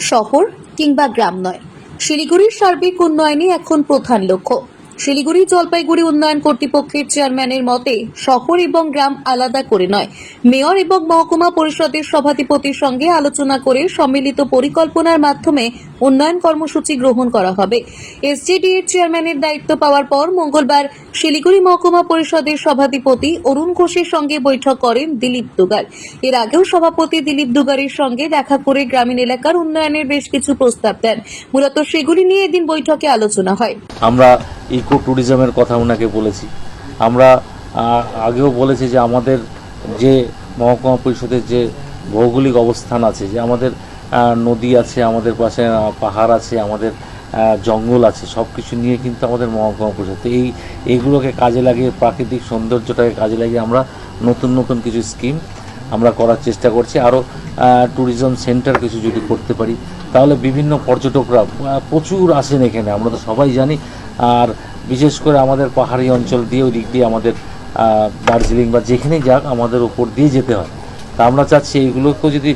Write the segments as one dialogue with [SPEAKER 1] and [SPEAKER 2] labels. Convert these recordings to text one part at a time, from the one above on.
[SPEAKER 1] শহর কিংবা গ্রাম নয়। শিলিগুড়ির সার্বিক উন্নয়নই এখন প্রধান লক্ষ্য। শিলিগুড়ি জলপাইগুড়ি উন্নয়ন কর্তৃপক্ষের চেয়ারম্যানের মতে, শহর এবং গ্রাম আলাদা করে নয়। মেয়র এবং মহকুমা পরিষদের সভাধিপতির সঙ্গে আলোচনা করে সম্মিলিত পরিকল্পনার মাধ্যমে উন্নয়ন কর্মসূচি গ্রহণ করা হবে। এসজেডি এর চেয়ারম্যানের দায়িত্ব পাওয়ার পর মঙ্গলবার শিলিগুড়ি মহকুমা পরিষদের সভাধিপতি অরুণ ঘোষের সঙ্গে বৈঠক করেন দিলীপ দুগার এর আগেও সভাপতি দিলীপ দুগারের সঙ্গে দেখা করে গ্রামীণ এলাকার উন্নয়নের বেশ কিছু প্রস্তাব দেন। মূলত সেগুলি নিয়ে এদিন বৈঠকে আলোচনা হয়।
[SPEAKER 2] আমরা ইকো ট্যুরিজমের কথা ওনাকে বলেছি। আমরা আগেও বলেছি যে আমাদের যে মহকুমা পরিষদের যে ভৌগোলিক অবস্থান আছে, যে আমাদের নদী আছে, আমাদের পাশে পাহাড় আছে, আমাদের জঙ্গল আছে সব কিছু নিয়ে কিন্তু আমাদের মহকুমা পরিষদ। এই, এইগুলোকে কাজে লাগিয়ে, প্রাকৃতিক সৌন্দর্যটাকে কাজে লাগিয়ে আমরা নতুন নতুন কিছু স্কিম আমরা করার চেষ্টা করছি। আরও ট্যুরিজম সেন্টার কিছু যদি করতে পারি, তাহলে বিভিন্ন পর্যটকরা প্রচুর আসেন এখানে। আমরা তো সবাই জানি। আর বিশেষ করে আমাদের পাহাড়ি অঞ্চল দিয়ে, ওই দিক দিয়ে আমাদের দার্জিলিং বা যেখানেই যাক আমাদের উপর দিয়ে যেতে হয়। তা আমরা চাচ্ছি এইগুলোকেও যদি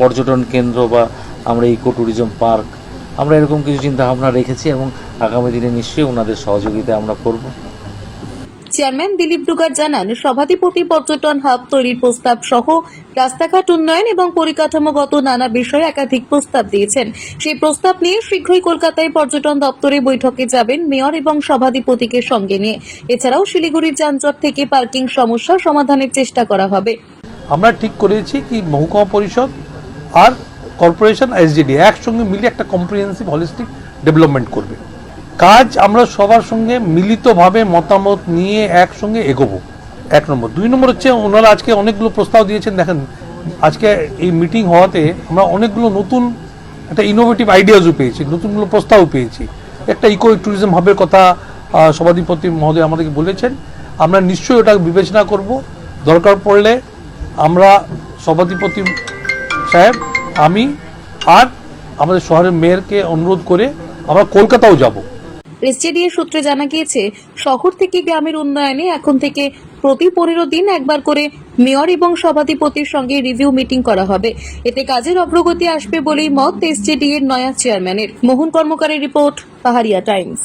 [SPEAKER 2] পর্যটন কেন্দ্র বা আমরা ইকো ট্যুরিজম পার্ক আমরা এরকম কিছু চিন্তাভাবনা রেখেছি এবং আগামী দিনে নিশ্চয়ই ওনাদের সহযোগিতা আমরা করব।
[SPEAKER 1] চেয়ারম্যান দিলীপ ডুগার জানান, সভাধিপতি পর্যটন হাব তৈরির প্রস্তাব সহ রাস্তাঘাট উন্নয়ন এবং পরিকাঠামোগত নানা বিষয়ে একাধিক প্রস্তাব দিয়েছেন। সেই প্রস্তাব নিয়ে শীঘ্রই কলকাতায় পর্যটন দপ্তরে বৈঠকে যাবেন মেয়র এবং সভাধিপতিকে সঙ্গে নিয়ে। এছাড়াও শিলিগুড়ির যানজট থেকে পার্কিং সমস্যা সমাধানের চেষ্টা করা হবে।
[SPEAKER 3] আমরা ঠিক করেছি কি মহকুমা পরিষদ আর কর্পোরেশন এসডিডি একসঙ্গে মিলে একটা কম্প্রিহেন্সিভ হলিস্টিক ডেভেলপমেন্ট করবে। কাজ আমরা সবার সঙ্গে মিলিতভাবে মতামত নিয়ে একসঙ্গে এগোবো। এক নম্বর। দুই নম্বর হচ্ছে, ওনারা আজকে অনেকগুলো প্রস্তাব দিয়েছেন। দেখেন, আজকে এই মিটিং হওয়াতে আমরা অনেকগুলো নতুন একটা ইনোভেটিভ আইডিয়াজও পেয়েছি, নতুনগুলো প্রস্তাবও পেয়েছি। একটা ইকো ট্যুরিজম হাবের কথা সভাধিপতি মহোদয় আমাদেরকে বলেছেন। আমরা নিশ্চয়ই ওটা বিবেচনা করব। দরকার পড়লে আমরা সভাধিপতি সাহেব, আমি আর আমাদের শহরের মেয়রকে অনুরোধ করে আমরা কলকাতাও যাব।
[SPEAKER 1] এসজেডিএ সূত্রে জানা গিয়েছে, শহর থেকে গ্রামের উন্নয়নে এখন থেকে প্রতি পনেরো দিন একবার করে মেয়র এবং সভাধিপতির সঙ্গে রিভিউ মিটিং করা হবে। এতে কাজের অগ্রগতি আসবে বলেই মত এসজেডি এর নয়া চেয়ারম্যানের। মোহন কর্মকারের রিপোর্ট, পাহাড়িয়া টাইমস।